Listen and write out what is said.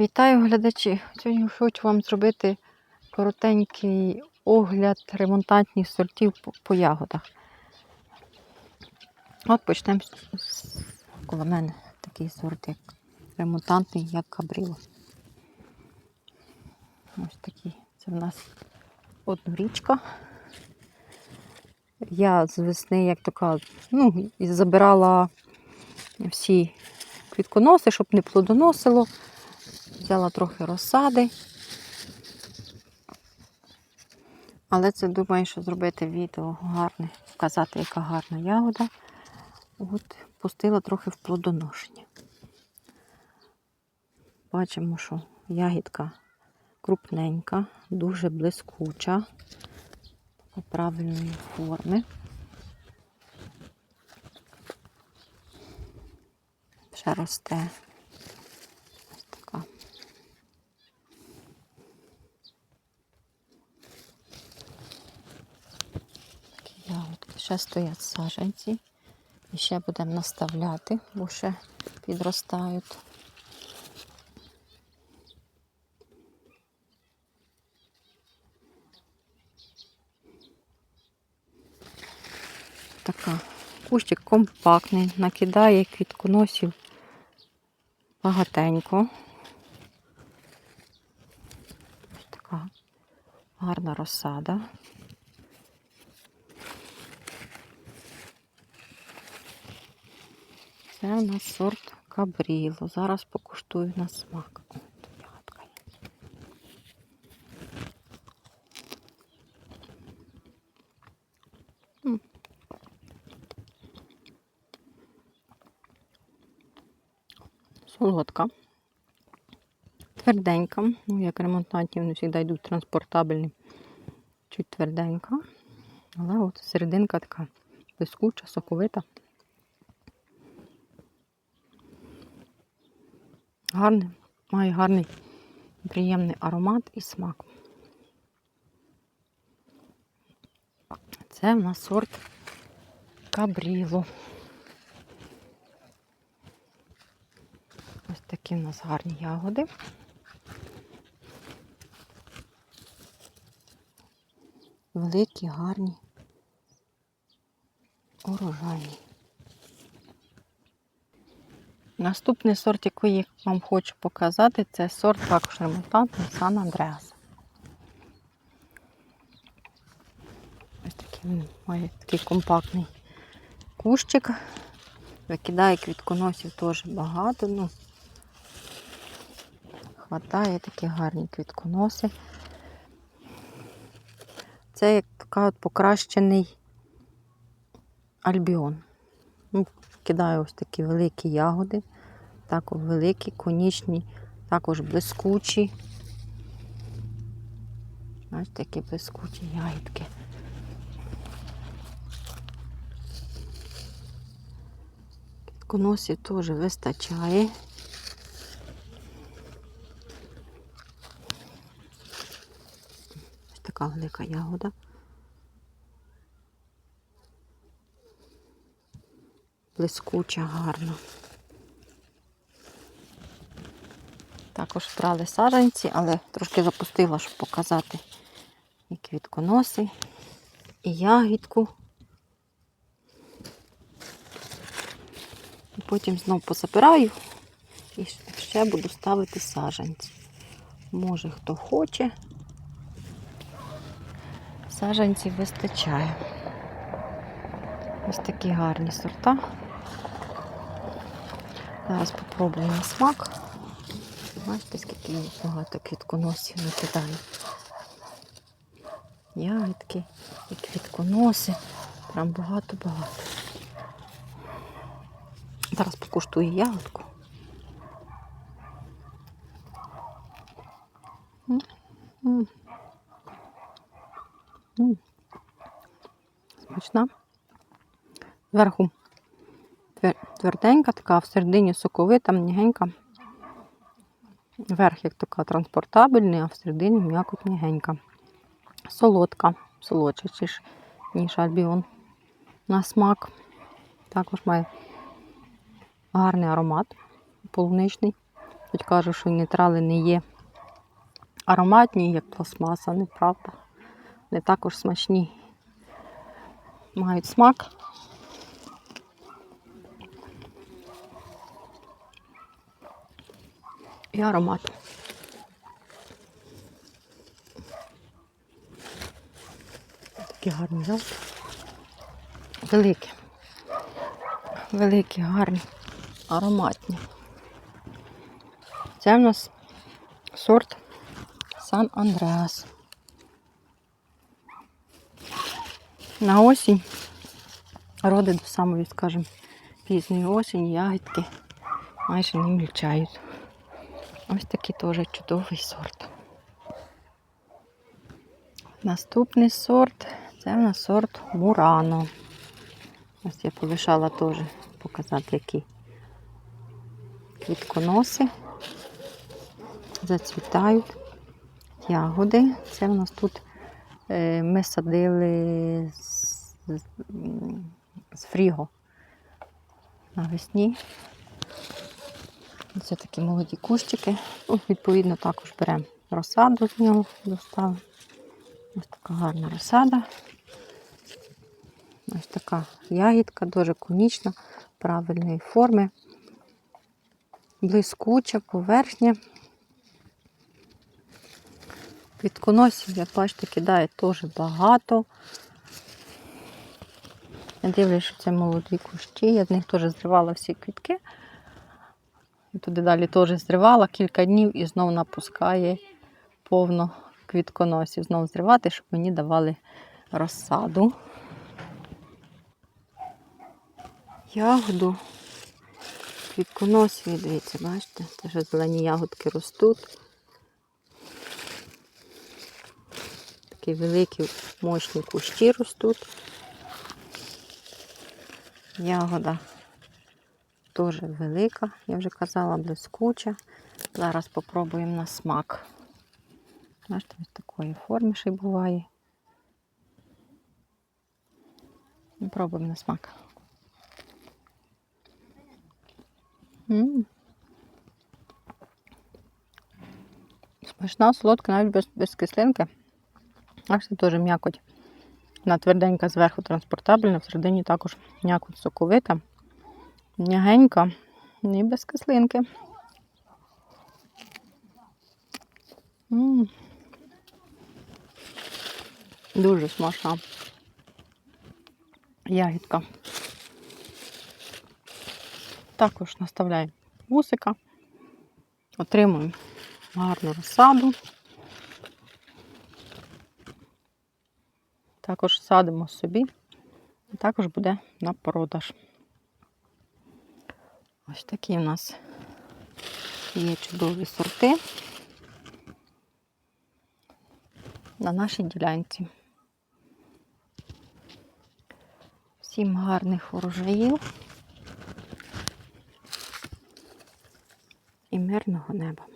Вітаю глядачі! Сьогодні хочу вам зробити коротенький огляд ремонтантних сортів по, ягодах. От почнемо з- мене такий сорт, як ремонтантний, як кабріло. Ось такий. Це в нас однорічка. Я з весни, як кажуть, ну, забирала всі квітконоси, щоб не плодоносило. Взяла трохи розсади. Але це думаю, що зробити відео гарне, показати, яка гарна ягода. От, пустила трохи в плодоношення. Бачимо, що ягідка крупненька, дуже блискуча, правильної форми. Ще росте. Ось така. Такі ягодки. Ще стоять саженці. І ще будемо наставляти, бо ще підростають. Така. Кущик компактний, накидає квітконосів багатенько. Така гарна розсада. Це у нас сорт кабріло. Зараз покуштую на смак. Солодка. Тверденька. Ну, як ремонтантні, вони завжди йдуть транспортабельні. Чуть тверденька. Але от серединка така блискуча, соковита. Гарний, має гарний, приємний аромат і смак. Це в нас сорт кабріло. Ось такі в нас гарні ягоди. Великі, гарні, урожайні. Наступний сорт, який я вам хочу показати, це сорт також ремонтантний Сан Андреас. Ось такий він має такий компактний кущик. Викидає квітконосів теж багато. Ну, хватає такі гарні квітконоси. Це як така от покращений альбіон. Ну, кидаю ось такі великі ягоди, також великі, конічні, також блискучі. Ось такі блискучі ягідки. Квітконосів теж вистачає. Ось така велика ягода. Блискуча, гарна. Також брали саджанці, але трошки запустила, щоб показати і квітконоси, і ягідку. Потім знову позабираю і ще буду ставити саджанці. Може, хто хоче, саджанців вистачає. Ось такі гарні сорта. Зараз спробую на смак. Бачите, скільки багато квітконосів накидаю. Ягідки і квітконоси. Прям багато-багато. Зараз покуштую ягодку. Смачна. Зверху твер- тверденька, така, в середині соковита, м'ягенька. Верх, як така транспортабельний, а в середині м'якоть м'ягенька. Солодка, солодша, ніж, альбіон. На смак. Також має гарний аромат, полуничний, Хоч кажуть, що нейтрали не є ароматні, як пластмаса, неправда. Не також смачні. Мають смак. І аромат. Такі гарні ялки. Великі. Великі, гарні, ароматні. Це в нас сорт Сан Андреас. На осінь роди до самої, скажімо, пізньої осені ягідки майже не мільчають. Ось такий теж чудовий сорт. Наступний сорт це в нас сорт Мурано. Ось я полишала теж показати, які квітконоси зацвітають ягоди. Це в нас тут е, ми садили з, з, з фріго навесні. Це такі молоді кущики. Ну, відповідно, також беремо розсаду з нього доставимо. Ось така гарна розсада. Ось така ягідка, дуже конічна, правильної форми, блискуча, поверхня. Квітконосів, як бачите, кидає теж багато. Я дивлюсь, що це молоді кущі. Я з них теж зривала всі квітки. І туди далі теж зривала кілька днів і знову напускає повно квітконосів. Знову зривати, щоб мені давали розсаду. Ягоду. Квітконосі, дивіться, бачите, теж зелені ягодки ростуть. Такі великі мощні кущі ростуть. Ягода теж велика, я вже казала, блискуча. Зараз спробуємо на смак. Бачите, ось такої форми ще й буває. Пробуємо на смак. Смачна, солодка, навіть без, без кислинки. Бачите, теж м'якоть. Вона тверденька зверху транспортабельна, всередині також м'якоть соковита, м'ягенька і без кислинки. М. Дуже смачна ягідка. Також наставляємо вусика, отримуємо гарну розсаду. Також садимо собі, і також буде на продаж. Ось такі в нас є чудові сорти на нашій ділянці. Всім гарних урожаїв і мирного неба.